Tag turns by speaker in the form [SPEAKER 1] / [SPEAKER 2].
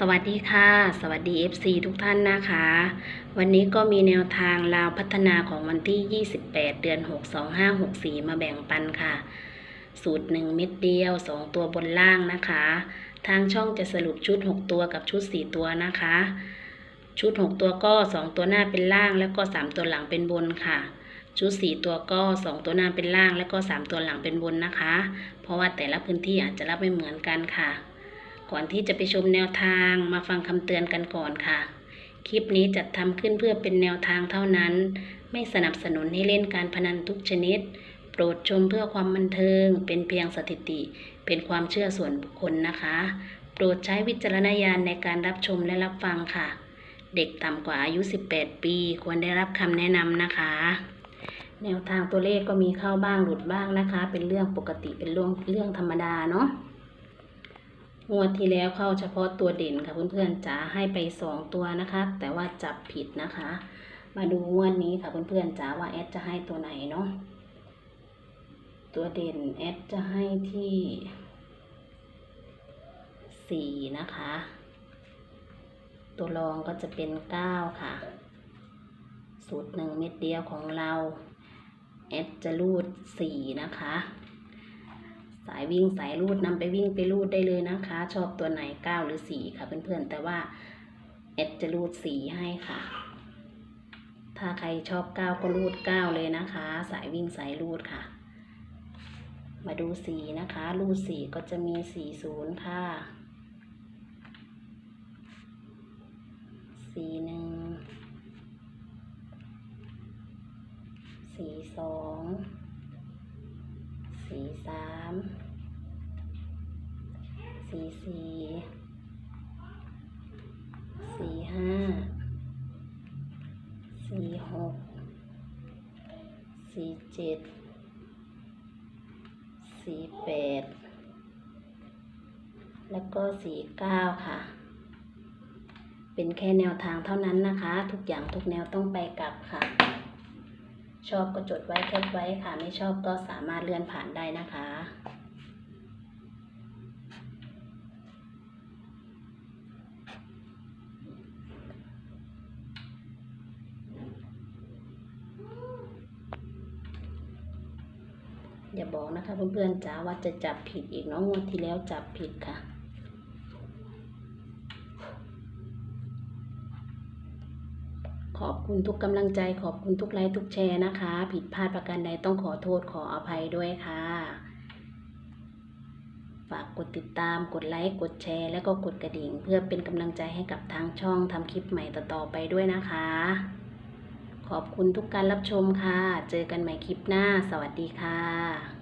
[SPEAKER 1] สวัสดีค่ะ สวัสดี FC ทุกท่านนะคะ วันนี้ก็มีแนวทางลาวพัฒนาของวันที่ 28 เดือน 6 2564 มาแบ่งปันค่ะ สูตร 1 เม็ดเดียว 2 ตัวบนล่างนะคะ ทางช่องจะสรุปชุด 6 ตัวกับชุด 4 ตัวนะคะ ชุด 6 ตัวก็ 2 ตัวหน้าเป็นล่าง แล้วก็ 3 ตัวหลังเป็นบนค่ะ ชุด 4 ตัวก็ 2 ตัวหน้าเป็นล่าง แล้วก็ 3 ตัวหลังเป็นบนนะคะ เพราะว่าแต่ละพื้นที่อาจจะรับไม่เหมือนกันค่ะ ก่อนที่จะไปชมแนวทางมาฟังคำเตือนกันก่อนค่ะ คลิปนี้จัดทำขึ้นเพื่อเป็นแนวทางเท่านั้น ไม่สนับสนุนให้เล่นการพนันทุกชนิด โปรดชมเพื่อความบันเทิง เป็นเพียงสถิติ เป็นความเชื่อส่วนบุคคลนะคะ โปรดใช้วิจารณญาณในการรับชมและรับฟังค่ะ เด็กต่ำกว่าอายุ 18 ปี ควรได้รับคำแนะนำนะคะแนวทางตัวเลขก็มีเข้าบ้างหลุดบ้างนะคะ เป็นเรื่องปกติเป็นเรื่องเรื่องธรรมดาเนาะ งวดที่แล้วเข้าเฉพาะตัวเด่นค่ะเพื่อนๆจ๋าให้ไปสองตัวนะคะ แต่ว่าจับผิดนะคะ มาดูงวดนี้ค่ะเพื่อนๆจ๋าว่าแอดจะให้ตัวไหนเนาะตัวเด่นแอดจะให้ที่สี่นะคะ ตัวรองก็จะเป็นเก้าค่ะ สูตรหนึ่งเม็ดเดียวของเราแอดจะรูดสี่นะคะ สายวิ่งสายรูดนำไปวิ่งไปรูดได้เลยนะคะ ชอบตัวไหนเก้าหรือสี่ค่ะเพื่อนๆ แต่ว่าแอดจะรูดสีให้ค่ะ ถ้าใครชอบเก้าก็รูดเก้าเลยนะคะ สายวิ่งสายรูดค่ะ มาดูสีนะคะ รูดสีก็จะมีสี่ศูนย์ค่ะสี่หนึ่งสี่สอง สี่สามสี่สี่สี่ห้าสี่หกสี่เจ็ดสี่แปดแล้วก็สี่เก้าค่ะ เป็นแค่แนวทางเท่านั้นนะคะ ทุกอย่างทุกแนวต้องไปกลับค่ะ ชอบก็จดไว้แคปไว้ค่ะ ไม่ชอบก็สามารถเลื่อนผ่านได้นะคะอย่าบอกนะคะเพื่อนๆจ๋าว่าจะจับผิดอีกเน้องงวดที่แล้วจับผิดค่ะ ขอบคุณทุกกำลังใจ ขอบคุณทุกไลค์ทุกแชร์นะคะ ผิดพลาดประการใดต้องขอโทษขออภัยด้วยค่ะ ฝากกดติดตามกดไลค์กดแชร์ แล้วก็กดกระดิ่ง เพื่อเป็นกำลังใจให้กับทางช่องทำคลิปใหม่ต่อๆไปด้วยนะคะ ขอบคุณทุกการรับชมค่ะ เจอกันใหม่คลิปหน้า สวัสดีค่ะ